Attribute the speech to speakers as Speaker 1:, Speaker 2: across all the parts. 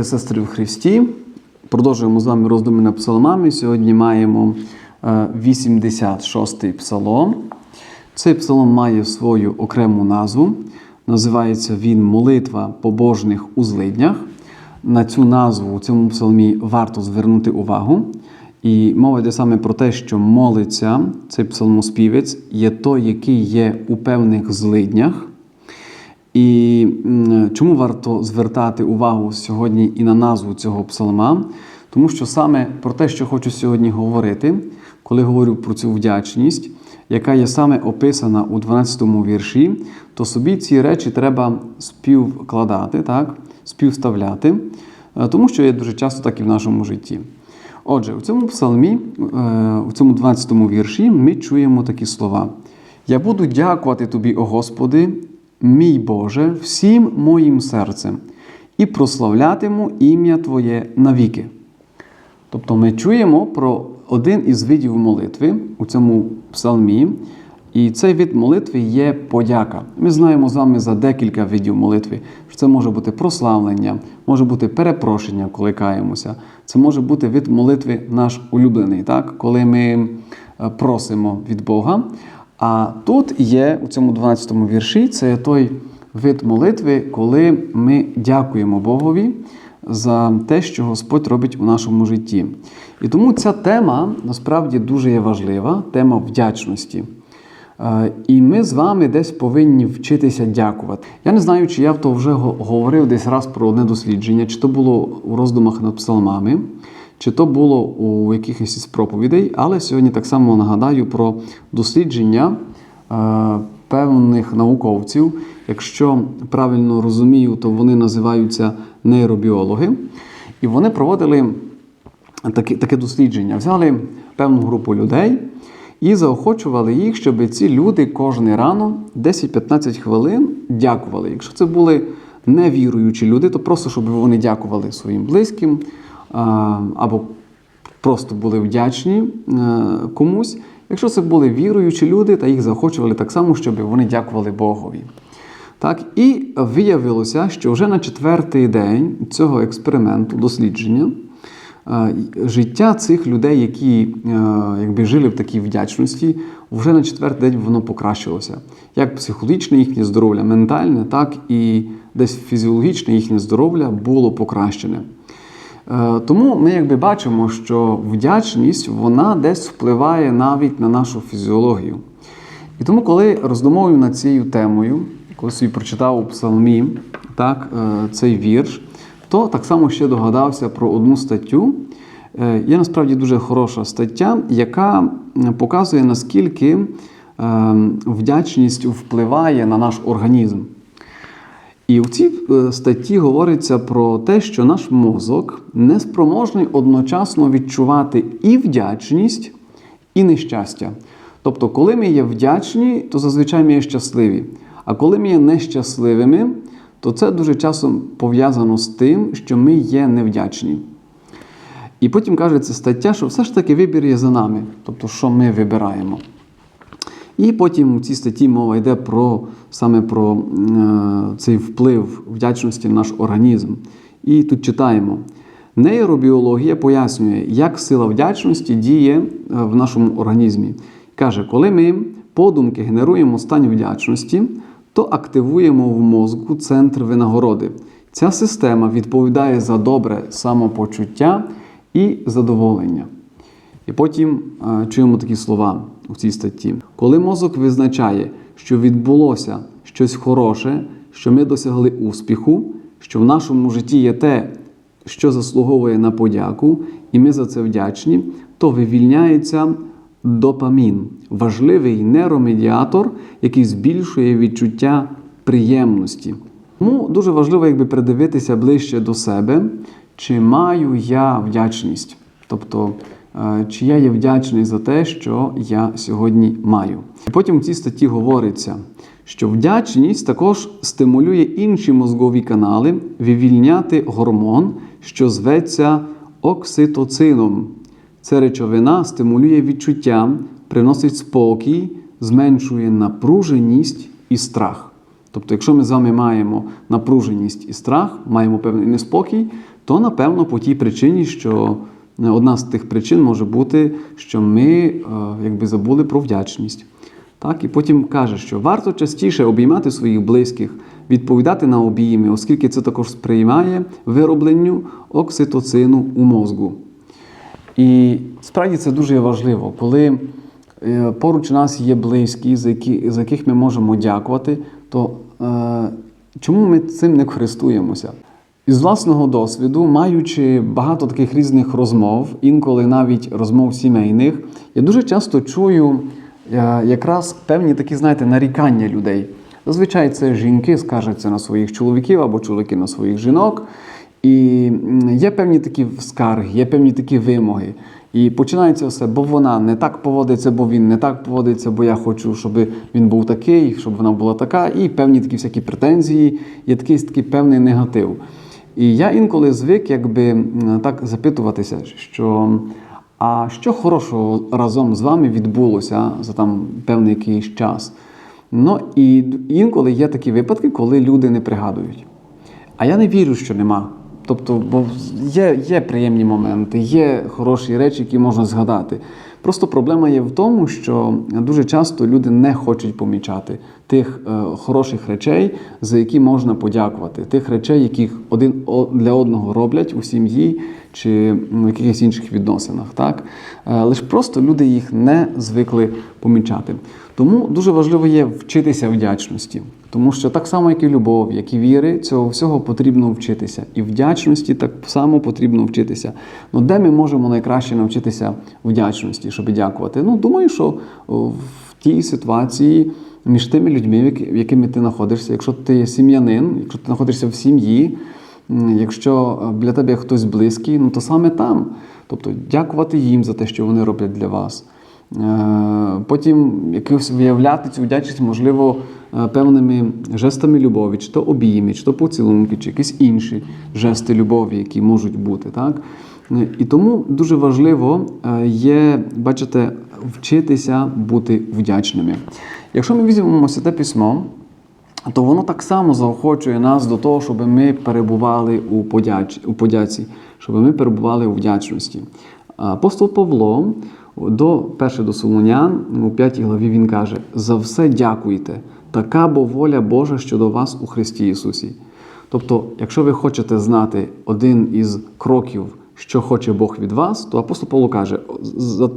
Speaker 1: брати сестри в Христі. Продовжуємо з вами роздуми над псалмами. Сьогодні маємо е, 86-й псалом. Цей псалом має свою окрему назву. Називається він Молитва побожних у злиднях. На цю назву у цьому псалмі варто звернути увагу. І мова йде саме про те, що молиться цей псалмоспівець є той, який є у певних злиднях. І чому варто звертати увагу сьогодні і на назву цього псалма? Тому що саме про те, що хочу сьогодні говорити, коли говорю про цю вдячність, яка є саме описана у 12-му вірші, то собі ці речі треба співкладати, так? співставляти, е, тому що є дуже часто так і в нашому житті. Отже, у цьому псалмі, е, у цьому 12-му вірші, ми чуємо такі слова: Я буду дякувати тобі, о Господи, мій Боже, всім моїм серцем, і прославлятиму ім'я Твоє навіки. Тобто ми чуємо про один із видів молитви у цьому псалмі, і цей вид молитви є подяка. Ми знаємо з вами за декілька видів молитви. що Це може бути прославлення, може бути перепрошення, коли каємося. Це може бути вид молитви наш улюблений, так? коли ми е, просимо від Бога. А тут є у цьому 12 му вірші це той вид молитви, коли ми дякуємо Богові за те, що Господь робить у нашому житті. І тому ця тема насправді дуже є важлива тема вдячності. Е, І ми з вами десь повинні вчитися дякувати. Я не знаю, чи я то вже говорив десь раз про одне дослідження, чи то було у роздумах над псалмами, чи то було у якихось із проповідей, але сьогодні так само нагадаю про дослідження е, певних науковців. Якщо правильно розумію, то вони називаються нейробіологи. І вони проводили таке, таке дослідження. Взяли певну групу людей і заохочували їх, щоб ці люди кожен рано 10-15 хвилин дякували. Якщо це були невіруючі люди, то просто щоб вони дякували своїм близьким або просто були вдячні е, комусь. Якщо це були віруючі люди, та їх заохочували так само, щоб вони дякували Богові. Так, і виявилося, що вже на четвертий день цього експерименту, дослідження, е, життя цих людей, які е, якби жили в такій вдячності, вже на четвертий день воно покращилося. Як психологічне їхнє здоров'я, ментальне, так і десь фізіологічне їхнє здоров'я було покращене. Е, Тому ми якби бачимо, що вдячність вона десь впливає навіть на нашу фізіологію. І тому, коли роздумовую над цією темою, коли собі прочитав у псалмі так, е, цей вірш, то так само ще догадався про одну статтю. Е, Є насправді дуже хороша стаття, яка показує, наскільки е, вдячність впливає на наш організм. І в цій е, статті говориться про те, що наш мозок не спроможний одночасно відчувати і вдячність, і нещастя. Тобто, коли ми є вдячні, то зазвичай ми є щасливі. А коли ми є нещасливими, то це дуже часто пов'язано з тим, що ми є невдячні. І потім каже ця стаття, що все ж таки вибір є за нами, тобто, що ми вибираємо. І потім у цій статті мова йде про саме про е, цей вплив вдячності на наш організм. І тут читаємо: нейробіологія пояснює, як сила вдячності діє е, в нашому організмі. Каже, коли ми подумки генеруємо стан вдячності, то активуємо в мозку центр винагороди. Ця система відповідає за добре самопочуття і задоволення. І потім е, чуємо такі слова у цій статті. Коли мозок визначає, що відбулося щось хороше, що ми досягли успіху, що в нашому житті є те, що заслуговує на подяку, і ми за це вдячні, то вивільняється допамін, важливий нейромедіатор, який збільшує відчуття приємності. Тому дуже важливо якби придивитися ближче до себе, чи маю я вдячність. Тобто, чи я є вдячний за те, що я сьогодні маю. І потім в цій статті говориться, що вдячність також стимулює інші мозгові канали вивільняти гормон, що зветься окситоцином. Це речовина стимулює відчуття, приносить спокій, зменшує напруженість і страх. Тобто, якщо ми з вами маємо напруженість і страх, маємо певний неспокій, то напевно по тій причині, що е, одна з тих причин може бути, що ми е, якби забули про вдячність. Так, і потім каже, що варто частіше обіймати своїх близьких, відповідати на обійми, оскільки це також сприймає виробленню окситоцину у мозку. І справді це дуже важливо, коли е, поруч нас є близькі, за, які, за яких ми можемо дякувати, то е, чому ми цим не користуємося? Із власного досвіду, маючи багато таких різних розмов, інколи навіть розмов сімейних, я дуже часто чую е, якраз певні такі, знаєте, нарікання людей. Зазвичай це жінки скаржаться на своїх чоловіків або чоловіки на своїх жінок. І є певні такі скарги, є певні такі вимоги. І починається все, бо вона не так поводиться, бо він не так поводиться, бо я хочу, щоб він був такий, щоб вона була така, і певні такі всякі претензії, є такий, такий певний негатив. І я інколи звик якби так запитуватися, що а що хорошого разом з вами відбулося за там певний якийсь час. Ну і інколи є такі випадки, коли люди не пригадують. А я не вірю, що нема. Тобто, бо є, є приємні моменти, є хороші речі, які можна згадати. Просто проблема є в тому, що дуже часто люди не хочуть помічати тих е, хороших речей, за які можна подякувати, тих речей, яких один для одного роблять у сім'ї чи в якихось інших відносинах. Так? Е, лише просто люди їх не звикли помічати. Тому дуже важливо є вчитися вдячності. Тому що так само, як і любов, як і віри, цього всього потрібно вчитися. І вдячності так само потрібно вчитися. Ну, де ми можемо найкраще навчитися вдячності, щоб дякувати? Ну, думаю, що в тій ситуації між тими людьми, якими ти знаходишся, якщо ти є сім'янин, якщо ти знаходишся в сім'ї, якщо е, біля тебе хтось близький, ну то саме там. Тобто дякувати їм за те, що вони роблять для вас. Е, Потім якось виявляти цю вдячність, можливо, е, певними жестами любові, чи то обійми, чи то поцілунки, чи якісь інші жести любові, які можуть бути. Так? Е, І тому дуже важливо є, бачите, вчитися бути вдячними. Якщо ми візьмемо святе письмо, то воно так само заохочує нас до того, щоб ми перебували у подяці, щоб ми перебували у вдячності. Апостол Павло до перше до Солонян у 5 главі він каже: за все дякуйте, така бо воля Божа щодо вас у Христі Ісусі. Тобто, якщо ви хочете знати один із кроків, що хоче Бог від вас, то апостол Павло каже: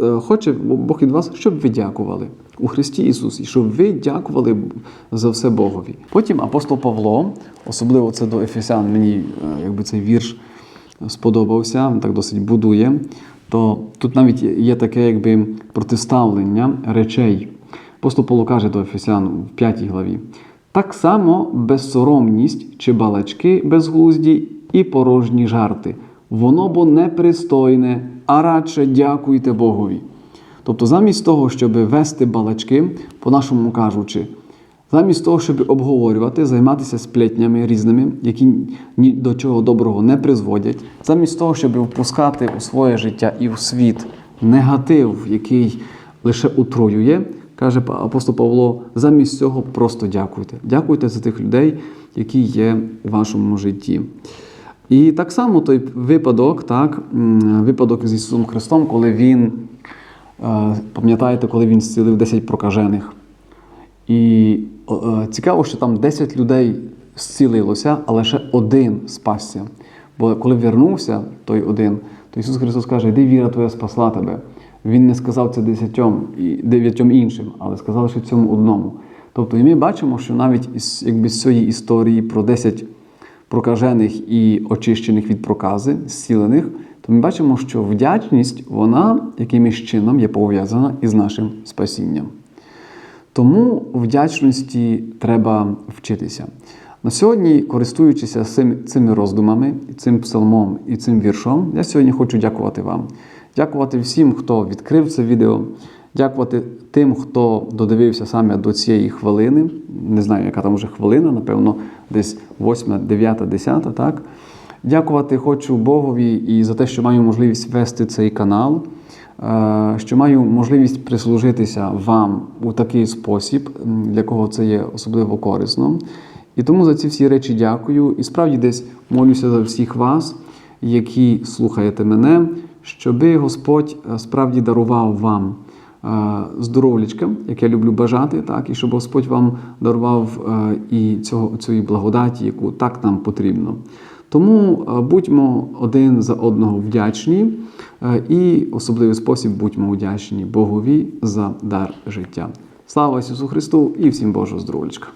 Speaker 1: е, хоче Бог від вас, щоб ви дякували у Христі Ісусі, щоб ви дякували за все Богові. Потім апостол Павло, особливо це до Ефесян, мені е, якби цей вірш сподобався, так досить будує, то тут навіть є таке якби протиставлення речей. Апостол каже до Ефесян в 5 главі. Так само безсоромність чи балачки безглузді і порожні жарти. Воно бо непристойне, а радше дякуйте Богові. Тобто, замість того, щоб вести балачки, по-нашому кажучи, замість того, щоб обговорювати, займатися сплетнями різними, які ні до чого доброго не призводять, замість того, щоб впускати у своє життя і в світ негатив, який лише утруює, каже апостол Павло, замість цього просто дякуйте. Дякуйте за тих людей, які є у вашому житті. І так само той випадок, так, випадок з Ісусом Христом, коли Він, е, пам'ятаєте, коли Він зцілив 10 прокажених. І е, цікаво, що там 10 людей зцілилося, а лише один спасся. Бо коли вернувся той один, то Ісус Христос каже, йди віра твоя спасла тебе. Він не сказав це десятьом і дев'ятьом іншим, але сказав лише цьому одному. Тобто, і ми бачимо, що навіть із якби, з цієї історії про 10 прокажених і очищених від прокази, зцілених, то ми бачимо, що вдячність, вона якимось чином є пов'язана із нашим спасінням. Тому вдячності треба вчитися. На сьогодні, користуючися цими роздумами, цим псалмом і цим віршом, я сьогодні хочу дякувати вам. Дякувати всім, хто відкрив це відео, дякувати тим, хто додивився саме до цієї хвилини. Не знаю, яка там вже хвилина, напевно, десь 8, 9, 10, так? Дякувати хочу Богові і за те, що маю можливість вести цей канал, що маю можливість прислужитися вам у такий спосіб, для кого це є особливо корисно. І тому за ці всі речі дякую. І справді десь молюся за всіх вас, які слухаєте мене, щоби Господь е, справді дарував вам е, здоров'ячка, як я люблю бажати, так, і щоб Господь вам дарував е, і цього, цієї благодаті, яку так нам потрібно. Тому е, будьмо один за одного вдячні е, і особливий спосіб будьмо вдячні Богові за дар життя. Слава Ісусу Христу і всім Божого здоров'ячка!